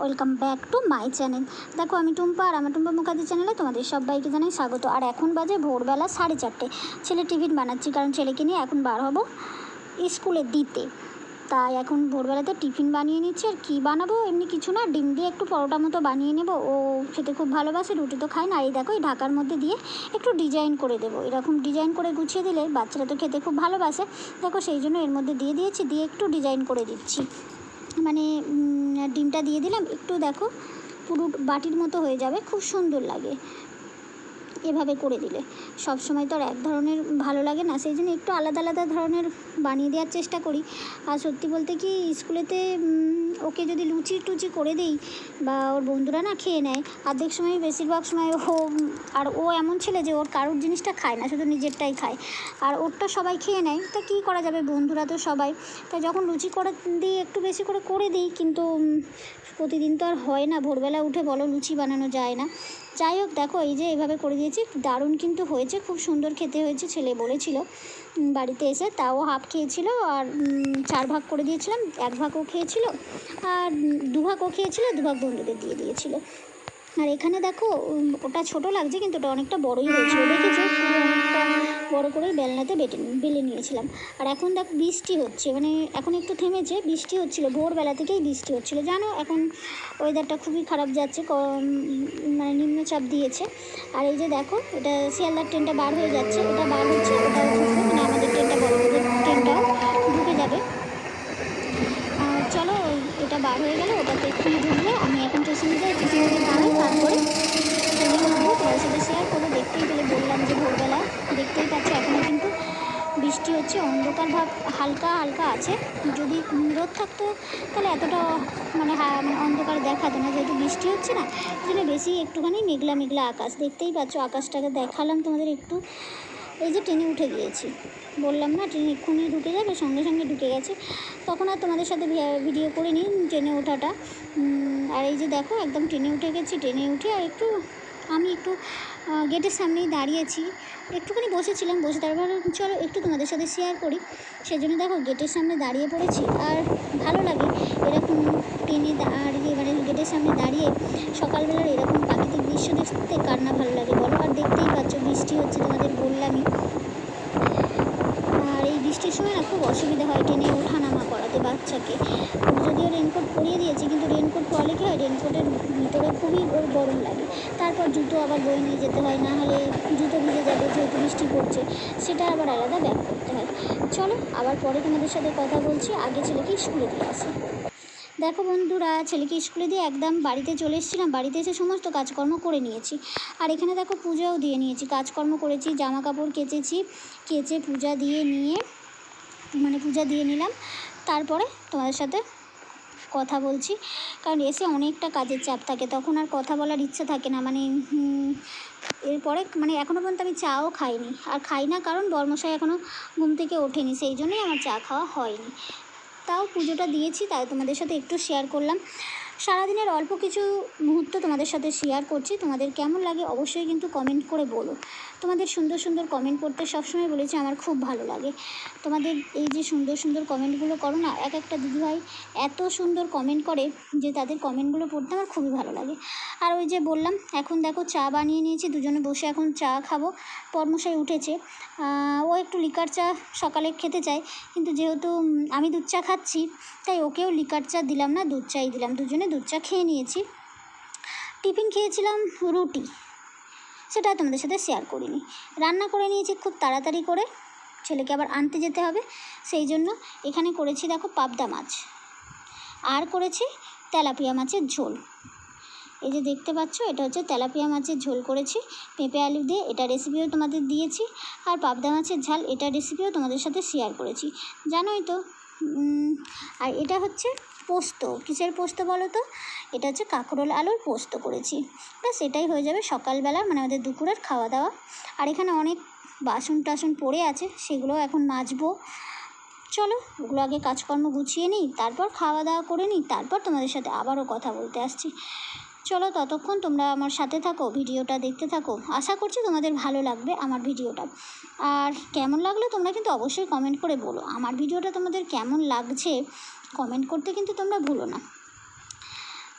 Welcome back to my channel দেখো, আমি টুম্পা আর আমার টুম্পা মুখার্জি চ্যানেলে তোমাদের সবাইকে জানাই স্বাগত। আর এখন বাজে ভোরবেলা সাড়ে চারটে। ছেলে টিফিন বানাচ্ছি, কারণ ছেলেকে নিয়ে এখন বার হব স্কুলে দিতে। তাই এখন ভোরবেলাতে টিফিন বানিয়ে নিচ্ছি। আর কী বানাবো? এমনি কিছু না, ডিম দিয়ে একটু পরোটা মতো বানিয়ে নেব। ও খেতে খুব ভালোবাসে, রুটি তো খায় না। এই দেখো, এই ঢাকার মধ্যে দিয়ে একটু ডিজাইন করে দেবো। এরকম ডিজাইন করে গুছিয়ে দিলে বাচ্চারা তো খেতে খুব ভালোবাসে। দেখো, সেই জন্য এর মধ্যে দিয়ে দিয়েছি, দিয়ে একটু ডিজাইন করে দিচ্ছি। মানে ডিমটা দিয়ে দিলাম। একটু দেখো পুরো বাটির মতো হয়ে যাবে। খুব সুন্দর লাগে। এভাবে করে দিলে। সব সময় তো আর এক ধরনের ভালো লাগে না, সেই জন্য একটু আলাদা আলাদা ধরনের বানিয়ে দেওয়ার চেষ্টা করি। আর সত্যি বলতে কি, স্কুলেতে ওকে যদি লুচি টুচি করে দেই বা ওর বন্ধুরা না খেয়ে নেয়, অর্ধেক সময় বেশিরভাগ সময় ও, আর ও এমন ছেলে যে ওর কারোর জিনিসটা খায় না, শুধু নিজেরটাই খায়। আর ওরটা সবাই খেয়ে নেয়, তা কী করা যাবে? বন্ধুরা তো সবাই। তাই যখন লুচি করে দিই একটু বেশি করে করে দিই, কিন্তু প্রতিদিন তো আর হয় না, ভোরবেলা উঠে বলো লুচি বানানো যায় না। যাই হোক, দেখো এই যে এভাবে করে দিয়েছি। দারুণ কিন্তু হয়েছে, খুব সুন্দর খেতে হয়েছে, ছেলে বলেছিল বাড়িতে এসে, তাও হাফ খেয়েছিল আর চার ভাগ করে দিয়েছিলাম, এক ভাগও খেয়েছিল আর দু ভাগও খেয়েছিল, দু ভাগ বন্ধুদের দিয়ে দিয়েছিল। আর এখানে দেখো ওটা ছোট লাগছে কিন্তু ওটা অনেকটা বড়ই হয়েছিল দেখেছ অনেকটা বড় করেই বেলনাতে বেটে, বেলে নিয়েছিলাম। আর এখন দেখো বৃষ্টি হচ্ছে মানে এখন একটু থেমেছে, বৃষ্টি হচ্ছিল, ভোরবেলা থেকেই বৃষ্টি হচ্ছিল। জানো, এখন ওয়েদারটা খুবই খারাপ যাচ্ছে মানে নিম্নচাপ দিয়েছে। আর এই যে দেখো, এটা শিয়ালদার ট্রেনটা বার হয়ে যাচ্ছে, ওটা বার হচ্ছে ঢুকবে মানে আমাদের ট্রেনটা বড় ট্রেনটাও ঢুকে যাবে। চলো এটা বার হয়ে গেলে, ওটাতে এক্ষুনি ঢুকবে আমি এখন স্টেশনে যাই স্টেশনে দাঁড়াই তারপরে ট্রেনে উঠবো তোমার সাথে শেয়ার করব দেখতেই পেলে বললাম যে ভোরবেলা দেখতেই পাচ্ছ এখনও কিন্তু হচ্ছে অন্ধকার ভাব হালকা হালকা আছে। যদি রোদ থাকতো, তাহলে এতটা মানে মানে অন্ধকার দেখাতো না। যেহেতু বৃষ্টি হচ্ছে না জন্য বেশি একটুখানি মেঘলা মেঘলা আকাশ। দেখতেই পাচ্ছ, আকাশটাকে দেখালাম তোমাদের একটু। এই যে ট্রেনে উঠে গিয়েছি। বললাম, না, ট্রেন এক্ষুনি ঢুকে যাবে, সঙ্গে সঙ্গে ঢুকে গেছে। তখন আর তোমাদের সাথে ভিডিও করে নিই ট্রেনে ওঠাটা। আর এই যে দেখো, একদম ট্রেনে উঠে গেছি। ট্রেনে উঠে আর একটু আমি একটু গেটের সামনেই দাঁড়িয়েছি। একটুখানি বসেছিলাম, বসে তারপর চলো একটু তোমাদের সাথে শেয়ার করি। সেজন্য দেখো, গেটের সামনে দাঁড়িয়ে পড়েছি। আর ভালো লাগে এরকম ট্রেনে দাঁড়িয়ে মানে গেটের সামনে দাঁড়িয়ে সকালবেলার এরকম প্রাকৃতিক দৃশ্য দেখতে কার না ভালো লাগে বলো? আর দেখতেই পাচ্ছ বৃষ্টি হচ্ছে তোমাদের বললামই আর এই বৃষ্টির সময় না খুব অসুবিধা হয় ট্রেনে ওঠা নামা করাতে বাচ্চাকে। যদিও রেনকোট পরিয়ে দিয়েছি, কিন্তু রেনকোট পরলে কী হয় রেনকোটের ভিতরে খুবই ওর গরম লাগে। তারপর জুতো আবার বয়ে নিয়ে যেতে হয়, না হলে জুতো ভিজে যাবে, যেহেতু বৃষ্টি পড়ছে, সেটা আবার আলাদা ব্যাগ করতে হয়। চলো, আবার পরে তোমাদের সাথে কথা বলছি, আগে ছেলেকে স্কুলে দিয়ে আসি। দেখো বন্ধুরা, ছেলেকে স্কুলে দিয়ে একদম বাড়িতে চলে এসেছিলাম, বাড়িতে এসে সমস্ত কাজকর্ম করে নিয়েছি। আর এখানে দেখো পূজাও দিয়ে নিয়েছি, কাজকর্ম করেছি জামা কাপড় কেচেছি, কেচে পূজা দিয়ে নিয়ে মানে পূজা দিয়ে নিলাম। তারপরে তোমাদের সাথে কথা বলছি। কারণ এসে অনেকটা কাজের চাপ থাকে, তখন আর কথা বলার ইচ্ছা থাকে না। মানে এরপরে মানে এখনও পর্যন্ত আমি চাও খাইনি। আর খাই না কারণ বর্মশাই এখনও ঘুম থেকে ওঠেনি, সেই জন্যই আমার চা খাওয়া হয়নি। তাও পুজোটা দিয়েছি, তাই তোমাদের সাথে একটু শেয়ার করলাম। সারাদিনের অল্প কিছু মুহূর্ত তোমাদের সাথে শেয়ার করছি। তোমাদের কেমন লাগে অবশ্যই কিন্তু কমেন্ট করে বলো। তোমাদের সুন্দর সুন্দর কমেন্ট করতে সবসময় বলেছি, আমার খুব ভালো লাগে। তোমাদের এই যে সুন্দর সুন্দর কমেন্টগুলো করো না, এক একটা দিদিভাই এত সুন্দর কমেন্ট করে যে তাদের কমেন্টগুলো পড়তে আমার খুবই ভালো লাগে। আর ওই যে বললাম, এখন দেখো চা বানিয়ে নিয়েছি, দুজনে বসে এখন চা খাব। পরমশাই উঠেছে। ও একটু লিকার চা সকালে খেতে চায়, কিন্তু যেহেতু আমি দুধ চা খাচ্ছি, তাই ওকেও লিকার চা দিলাম না, দুধ চাই দিলাম। দুজনে দুধ চা খেয়ে নিয়েছি। টিফিন খেয়েছিলাম রুটি। সেটা তোমাদের সাথে শেয়ার করিনি। রান্না করে নিয়েছি খুব তাড়াতাড়ি করে। ছেলেকে আবার আনতে যেতে হবে। সেই জন্য এখানে করেছি দেখো পাবদা মাছ। আর করেছি তেলাপিয়া মাছের ঝোল। এই যে দেখতে পাচ্ছ, এটা হচ্ছে তেলাপিয়া মাছের ঝোল করেছি। পেঁপে আলু দিয়ে এটা রেসিপিও তোমাদের দিয়েছি। আর পাবদা মাছের ঝাল এটা রেসিপিও তোমাদের সাথে শেয়ার করেছি। জানোই তো আর এটা হচ্ছে পোস্ত। কিসের পোস্ত বলো তো? এটা হচ্ছে কাঁকরোল আলুর পোস্ত করেছি। ব্যাস, এটাই হয়ে যাবে সকালবেলা মানে আমাদের দুপুরের খাওয়া দাওয়া আর এখানে অনেক বাসন টাসন পড়ে আছে সেগুলো এখন মাজবো। চলো, ওগুলো আগে কাজকর্ম গুছিয়ে নিই, তারপর খাওয়া দাওয়া করে নিই, তারপর তোমাদের সাথে আবারও কথা বলতে আসছি। চলো, ততক্ষণ তোমরা আমার সাথে থাকো, ভিডিওটা দেখতে থাকো। আশা করছি তোমাদের ভালো লাগবে আমার ভিডিওটা। আর কেমন লাগল তোমরা কিন্তু অবশ্যই কমেন্ট করে বলো। আমার ভিডিওটা তোমাদের কেমন লাগছে কমেন্ট করতে কিন্তু তোমরা ভুলো না।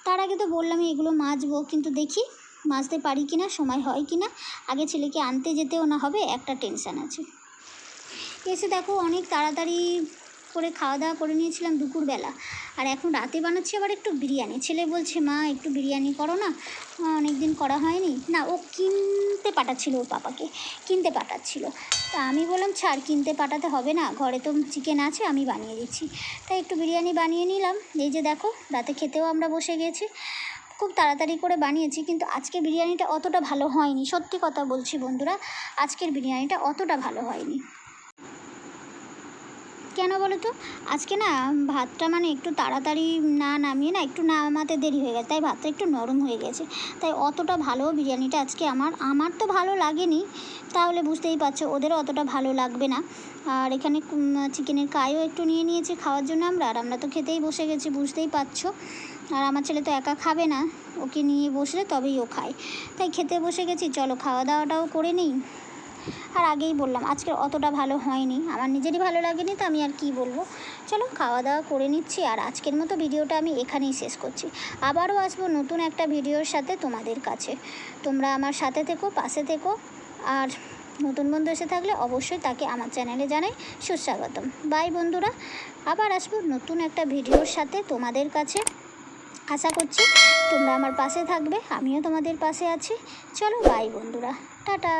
তার আগে তো বললাম এগুলো মাজবো, কিন্তু দেখি মাজতে পারি কি না সময় হয় কি না আগে ছেলেকে আনতে যেতেও না হবে, একটা টেনশান আছে। এসে দেখো অনেক তাড়াতাড়ি করে খাওয়া দাওয়া করে নিয়েছিলাম দুপুরবেলা। আর এখন রাতে বানাচ্ছি আবার একটু বিরিয়ানি। ছেলে বলছে, মা, একটু বিরিয়ানি করো না। অনেক দিন করা হয়নি। না, ও কিনতে পাঠাচ্ছিল ওর পাপাকে, কিনতে পাঠাচ্ছিল। তা আমি বললাম, ছাড়, কিনতে পাঠাতে হবে না, ঘরে তো চিকেন আছে, আমি বানিয়ে দিচ্ছি। তাই একটু বিরিয়ানি বানিয়ে নিলাম। এই যে দেখো, রাতে খেতেও আমরা বসে গেছি। খুব তাড়াতাড়ি করে বানিয়েছি, কিন্তু আজকে বিরিয়ানিটা অতটা ভালো হয়নি। সত্যি কথা বলছি বন্ধুরা, আজকের বিরিয়ানিটা অতটা ভালো হয়নি। কেন বলো তো আজকে না ভাতটা মানে একটু তাড়াতাড়ি না নামিয়ে না একটু নামাতে দেরি হয়ে গেছে, তাই ভাতটা একটু নরম হয়ে গেছে। তাই অতটা ভালো বিরিয়ানিটা আজকে আমার আমার তো ভালো লাগেনি। তাহলে বুঝতেই পারছ ওদেরও অতটা ভালো লাগবে না। আর এখানে চিকেনের কাইও একটু নিয়ে নিয়েছি খাওয়ার জন্য আমরা, আর আমরা তো খেতেই বসে গেছি, বুঝতেই পারছ। আর আমার ছেলে তো একা খাবে না, ওকে নিয়ে বসলে তবেই ও খায়। তাই খেতে বসে গেছি, চলো খাওয়া দাওয়াটাও করে নিই। আর আগেই বললাম, আজকে অতটা ভালো হয়নি। আমার নিজেরই ভালো লাগেনি, তো আমি আর কি বলব। চলো খাওয়া দাওয়া করে নিচ্ছি, আর আজকের মতো ভিডিওটা আমি এখানেই শেষ করছি। আবারও আসব নতুন একটা ভিডিওর সাথে তোমাদের কাছে। তোমরা আমার সাথে থেকো, পাশে থেকো, আর নতুন বন্ধু এসে থাকলে অবশ্যই তাকে আমার চ্যানেলে জানাই সুস্বাগতম। বাই বন্ধুরা, আবার আসব নতুন একটা ভিডিওর সাথে তোমাদের কাছে। আশা করছি তোমরা আমার পাশে থাকবে, আমিও তোমাদের পাশে আছি। চলো, বাই বন্ধুরা, টাটা।